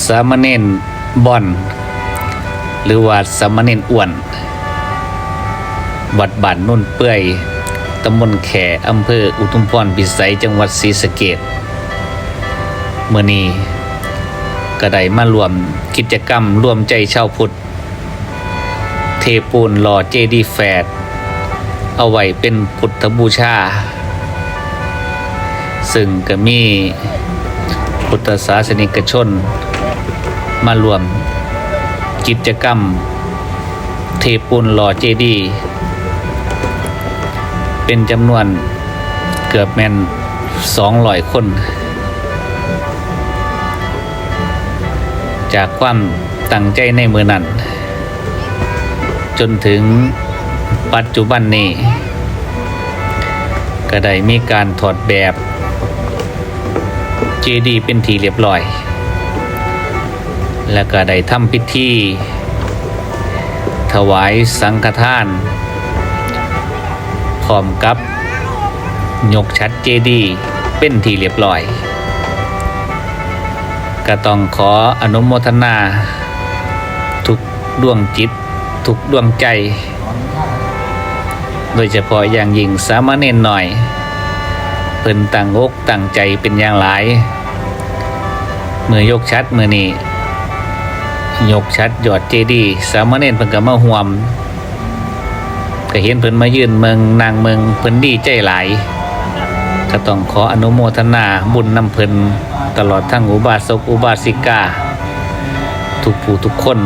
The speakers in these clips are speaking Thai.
สามเณรบอน หรือว่าสามเณรอ้วนวัดบ้านนุ่นเปื่อยตำบลแขอำเภออุทุมพรพิสัยจังหวัดศรีสะเกดเมื่อนี้ก็ได้มารวมกิจกรรมร่วมใจชาวพุทธ เทปูนหล่อเจดีแฝด เอาไว้เป็นพุทธบูชา ซึ่งก็มีพุทธศาสนิกชน มารวมกิจกรรม เทปูนหล่อเจดี เป็นจำนวนเกือบแมนสองร้อยคน จากความตั้งใจในมือนั้น จนถึงปัจจุบันนี้ ก็ได้มีการถอดแบบ เจดีเป็นทีเรียบร้อย แล้วก็ได้ทำพิธี ถวายสังฆทานพร้อมกับยกชัดเจดีย์เป็นทีเรียบร้อย ก็ต้องขออนุโมทนา ทุกดวงจิต ทุกดวงใจ โดยเฉพาะอย่างยิ่งสามเณรหน่อย เพิ่นตั้งอกตั้งใจเป็นอย่างหลายเมื่อยกชัดมือนี้ ยกชัดยอดเจดีสามเณรเพิ่นก็มาห่วม ก็เห็นเพิ่นมายืนเมืองนางเมืองเพิ่นดีใจหลายก็ต้องขออนุโมทนาบุญนำเพิ่นตลอดทั้งอุบาสกอุบาสิกา ทุกผู้ทุกคน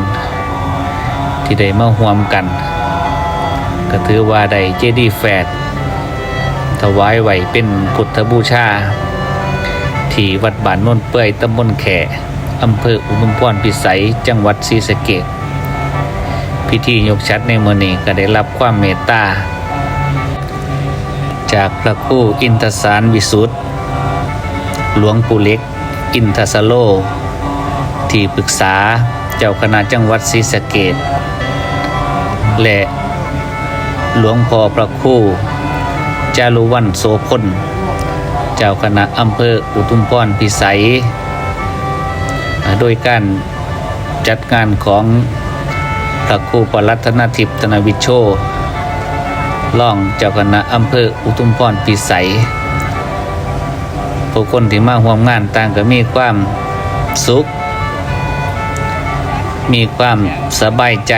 ที่ได้มาห่วมกัน ก็ถือว่าได้เจดีแฝดถวายไหวเป็นพุทธบูชา ที่วัดบ้านนนเปื่อยตำบลแข อำเภออุทุมพรพิสัย จังหวัดศรีสะเกษพิธียกชัดในมือนี้ก็ได้รับความเมตตา จากพระครู่อินทสารวิสุทธ์หลวงปู่เล็ก อินทสโล ที่ปรึกษาเจ้าคณะจังหวัดศรีสะเกษและหลวงพ่อพระครู่จารุวันโสพลเจ้าคณะอำเภออุทุมพรพิสัย โดยการจัดงานของพระคูปรัตนทิพย์ธนวิชโชล่องเจ้าคณะอำเภออุทุมพรพิสัยผู้คนที่มาร่วมงานต่างก็มีความสุข มีความสบายใจ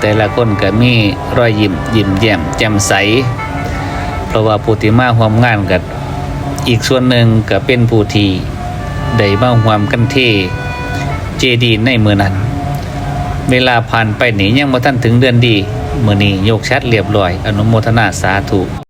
แต่ละคนก็มีรอยยิ้มยิ้มแย้มแจ่มใส เพราะว่าผู้ที่มาร่วมงานกับอีกส่วนหนึ่งก็เป็นผู้ที่ ได้มาหวมกันที่เจดีในมือนั้น เวลาผ่านไปนี่ยังบ่ทันถึงเดือนดีมื้อนี้ยกชัดเรียบร้อย อนุโมทนาสาธุ